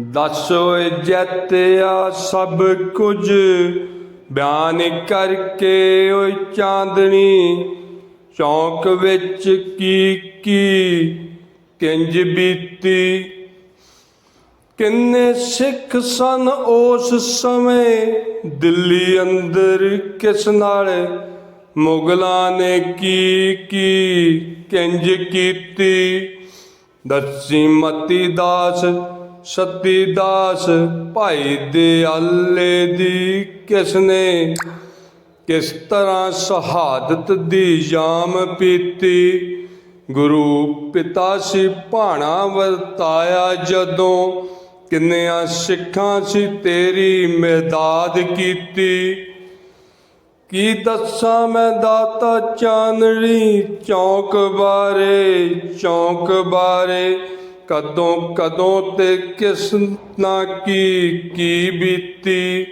ਦੱਸੋ ਜੈਤਿਆ ਸਭ ਕੁਝ। ਬਿਆਨ ਕਰਕੇ ਓਏ ਚਾਂਦਣੀ ਚੌਂਕ ਵਿੱਚ ਕੀ ਕੀ ਕਿੰਜ ਬੀਤੀ? ਕਿੰਨੇ ਸਿੱਖ ਸਨ ਉਸ ਸਮੇਂ? ਦਿੱਲੀ ਅੰਦਰ ਕਿਸ ਨਾਲ? ਮੁਗਲਾਂ ਨੇ ਕੀ ਕੀ ਕਿੰਜ ਕੀਤੀ? ਦਸੀ ਮਤੀ ਦਾਸ ਸਤੀ ਦਾਸ ਭਾਈ ਦਿਆਲੇ ਦੀ ਕਿਸ ਨੇ ਕਿਸ ਤਰ੍ਹਾਂ ਸ਼ਹਾਦਤ ਦੀ ਜਾਮ ਪੀਤੀ? ਗੁਰੂ ਪਿਤਾ ਸੀ ਭਾਣਾ ਵਰਤਾਇਆ ਜਦੋਂ, ਕਿੰਨਿਆਂ ਸਿੱਖਾਂ ਸੀ ਤੇਰੀ ਮਿਹਦਾਦ ਕੀਤੀ? ਕੀ ਦੱਸਾਂ ਮੈਂ ਦਾਤਾ ਚਾਨਣੀ ਚੌਂਕ ਬਾਰੇ ਚੌਂਕ ਬਾਰੇ ਕਦੋਂ ਕਦੋਂ ਤੇ ਕਿਸ ਨਾ ਕੀ ਕੀ ਬੀਤੀ।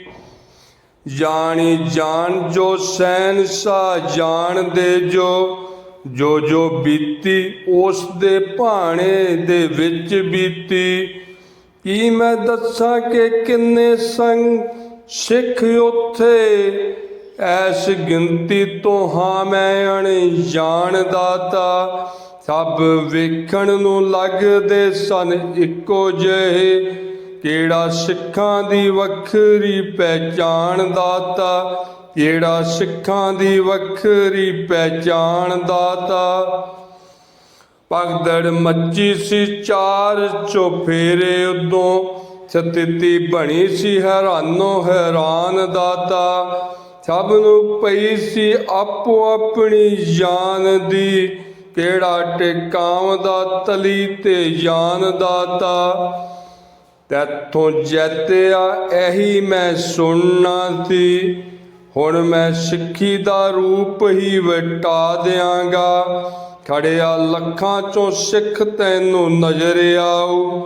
ਜਾਣੀ ਜਾਣ ਜੋ ਸੈਨਸਾ ਜਾਣਦੇ ਜੋ ਜੋ ਜੋ ਬੀਤੀ ਉਸ ਦੇ ਭਾਣੇ ਦੇ ਵਿੱਚ ਬੀਤੀ। ਕੀ ਮੈਂ ਦੱਸਾਂ ਕਿ ਕਿੰਨੇ ਸੰਗ ਸਿੱਖ ਉੱਥੇ, ਐਸ ਗਿਣਤੀ ਤੋਂ ਹਾਂ ਮੈਂ ਅਣੀ ਜਾਣਦਾ ਤਾ ਸਭ ਵੇਖਣ ਨੂੰ ਲੱਗਦੇ ਸਨ ਇੱਕੋ ਜਿਹੇ। ਕਿਹੜਾ ਸਿੱਖਾਂ ਦੀ ਵੱਖਰੀ ਪਹਿਚਾਣ ਦਾਤਾ? ਕਿਹੜਾ ਸਿੱਖਾਂ ਦੀ ਵੱਖਰੀ ਪਹਿਚਾਣ ਦਾਤਾ? ਪਗਦੜ ਮੱਚੀ ਸੀ ਚਾਰ ਚੋਫੇਰੇ ਉਦੋਂ। ਸਥਿਤੀ ਬਣੀ ਸੀ ਹੈਰਾਨੋ ਹੈਰਾਨ ਦਾਤਾ। ਸਭ ਨੂੰ ਪਈ ਸੀ ਆਪੋ ਆਪਣੀ ਜਾਨ ਦੀ। ਕਿਹੜਾ ਟਿਕਾਉਂਦਾ ਤਲੀ ਤੇ ਜਾਨ ਦਾਤਾ? ਤੈਥੋਂ ਜੈਤਿਆ ਇਹੀ ਮੈਂ ਸੁਣਨਾ ਸੀ। ਹੁਣ ਮੈਂ ਸਿੱਖੀ ਦਾ ਰੂਪ ਹੀ ਵਟਾ ਦਿਆਂਗਾ। ਖੜਿਆ ਲੱਖਾਂ ਚੋਂ ਸਿੱਖ ਤੈਨੂੰ ਨਜ਼ਰ ਆਉ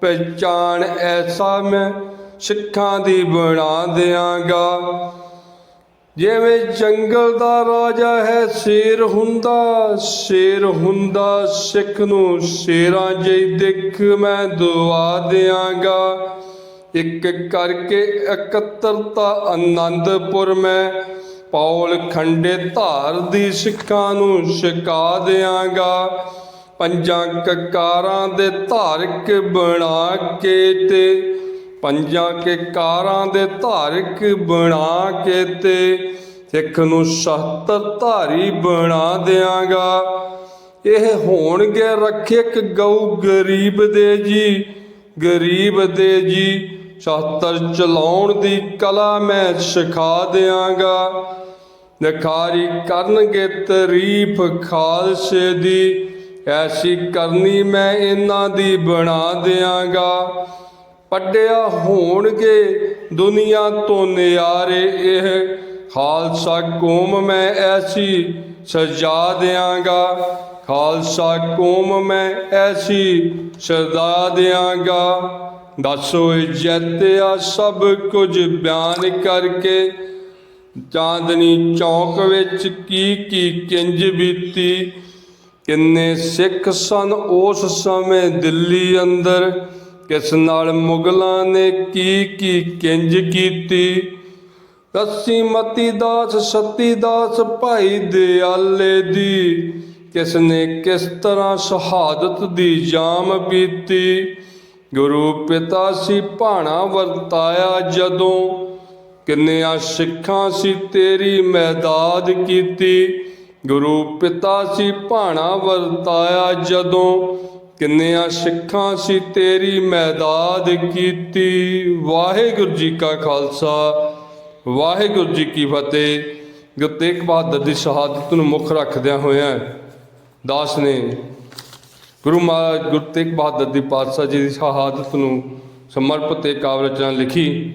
ਪਹਿਚਾਨ ਐਸਾ ਮੈਂ ਸਿੱਖਾਂ ਦੀ ਬਣਾ ਦਿਆਂਗਾ। ਜਿਵੇਂ ਜੰਗਲ ਦਾ ਰਾਜਾ ਹੈ, ਸ਼ੇਰ ਹੁੰਦਾ ਸ਼ੇਰ ਹੁੰਦਾ ਸਿੱਖ ਨੂੰ, ਸ਼ੇਰਾਂ ਜਿਹੀ ਦਿੱਖ ਮੈਂ ਦੁਆ ਦਿਆਂਗਾ। ਇੱਕ ਕਰਕੇ ਇਕੱਤਰਤਾ ਆਨੰਦਪੁਰ ਮੈਂ, ਪੌਲ ਖੰਡੇ ਧਾਰ ਦੀ ਸਿੱਖਾਂ ਨੂੰ ਛਕਾ ਦਿਆਂਗਾ। ਪੰਜਾਂ ਕਕਾਰਾਂ ਦੇ ਧਾਰਕ ਬਣਾ ਕੇ ਤੇ ਪੰਜਾਂ ਕੇ ਕਾਰਾਂ ਦੇ ਧਾਰਕ ਬਣਾ ਕੇ ਤੇ ਸਿੱਖ ਨੂੰ 77 ਧਾਰੀ ਬਣਾ ਦਿਆਂਗਾ। ਇਹ ਹੋਣਗੇ ਰੱਖਿਅਕ ਗਊ ਗਰੀਬ ਦੇ ਜੀ। ਗਰੀਬ ਦੇ ਜੀ 77 ਚਲਾਉਣ ਦੀ ਕਲਾ ਮੈਂ ਸਿਖਾ ਦਿਆਂਗਾ। ਨਖਾਰੀ ਕਰਨਗੇ ਤਾਰੀਫ ਖਾਲਸੇ ਦੀ, ਐਸੀ ਕਰਨੀ ਮੈਂ ਇਹਨਾਂ ਦੀ ਬਣਾ ਦਿਆਂਗਾ। ਪੱਡਿਆ ਹੋਣਗੇ ਦੁਨੀਆ ਤੋਂ ਨਿਆਰੇ, ਇਹ ਖਾਲਸਾ ਕੌਮ ਮੈਂ ਐਸੀ ਸਜਾ ਦਿਆਂਗਾ। ਖਾਲਸਾ ਕੌਮ ਮੈਂ ਐਸੀ ਸਜਾ ਦਿਆਂਗਾ। ਦੱਸੋ ਜੈਤਿਆ ਸਭ ਕੁਝ ਬਿਆਨ ਕਰਕੇ, ਚਾਂਦਨੀ ਚੌਕ ਵਿੱਚ ਕੀ ਕੀ ਕਿੰਜ ਬੀਤੀ? ਕਿੰਨੇ ਸਿੱਖ ਸਨ ਉਸ ਸਮੇਂ ਦਿੱਲੀ ਅੰਦਰ ਕਿਸ ਨਾਲ ਮੁਗਲਾਂ ਨੇ ਕੀ ਕੀ ਕਿੰਜ ਕੀਤੀ? ਦੱਸੀ ਮਤੀ ਦਾਸ, ਸਤੀ ਦਾਸ ਭਾਈ ਦਿਆਲੇ ਦੀ, ਕਿਸ ਨੇ ਕਿਸ ਤਰ੍ਹਾਂ ਸ਼ਹਾਦਤ ਦੀ ਜਾਮ ਪੀਤੀ? ਗੁਰੂ ਪਿਤਾ ਸੀ ਭਾਣਾ ਵਰਤਾਇਆ ਜਦੋਂ, ਕਿੰਨਿਆਂ ਸਿੱਖਾਂ ਸੀ ਤੇਰੀ ਮੈਦਾਦ ਕੀਤੀ? ਗੁਰੂ ਪਿਤਾ ਸੀ ਭਾਣਾ ਵਰਤਾਇਆ ਜਦੋਂ ਕਿੰਨਿਆਂ ਸਿੱਖਾਂ ਸੀ ਤੇਰੀ ਮੈਦਾਦ ਕੀਤੀ। ਵਾਹਿਗੁਰੂ ਜੀ ਕਾ ਖਾਲਸਾ, ਵਾਹਿਗੁਰੂ ਜੀ ਕੀ ਫਤਿਹ। ਗੁਰੂ ਤੇਗ ਬਹਾਦਰ ਦੀ ਸ਼ਹਾਦਤ ਨੂੰ ਮੁੱਖ ਰੱਖਦਿਆਂ ਹੋਇਆਂ ਦਾਸ ਨੇ ਗੁਰੂ ਮਹਾਰਾਜ ਗੁਰੂ ਤੇਗ ਬਹਾਦਰ ਦੀ ਪਾਤਸ਼ਾਹ ਜੀ ਦੀ ਸ਼ਹਾਦਤ ਨੂੰ ਸਮਰਪਿਤ ਇੱਕ ਕਾਵਿ ਰਚਨਾ ਲਿਖੀ।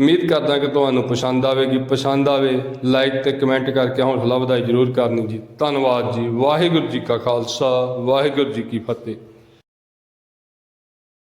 ਉਮੀਦ ਕਰਦਾ ਕਿ ਤੁਹਾਨੂੰ ਪਸੰਦ ਆਵੇਗੀ। ਪਸੰਦ ਆਵੇ ਲਾਈਕ ਤੇ ਕਮੈਂਟ ਕਰਕੇ ਹੌਸਲਾ ਵਧਾਈ ਜ਼ਰੂਰ ਕਰਨੀ ਜੀ। ਧੰਨਵਾਦ ਜੀ। ਵਾਹਿਗੁਰੂ ਜੀ ਕਾ ਖਾਲਸਾ, ਵਾਹਿਗੁਰੂ ਜੀ ਕੀ ਫਤਿਹ।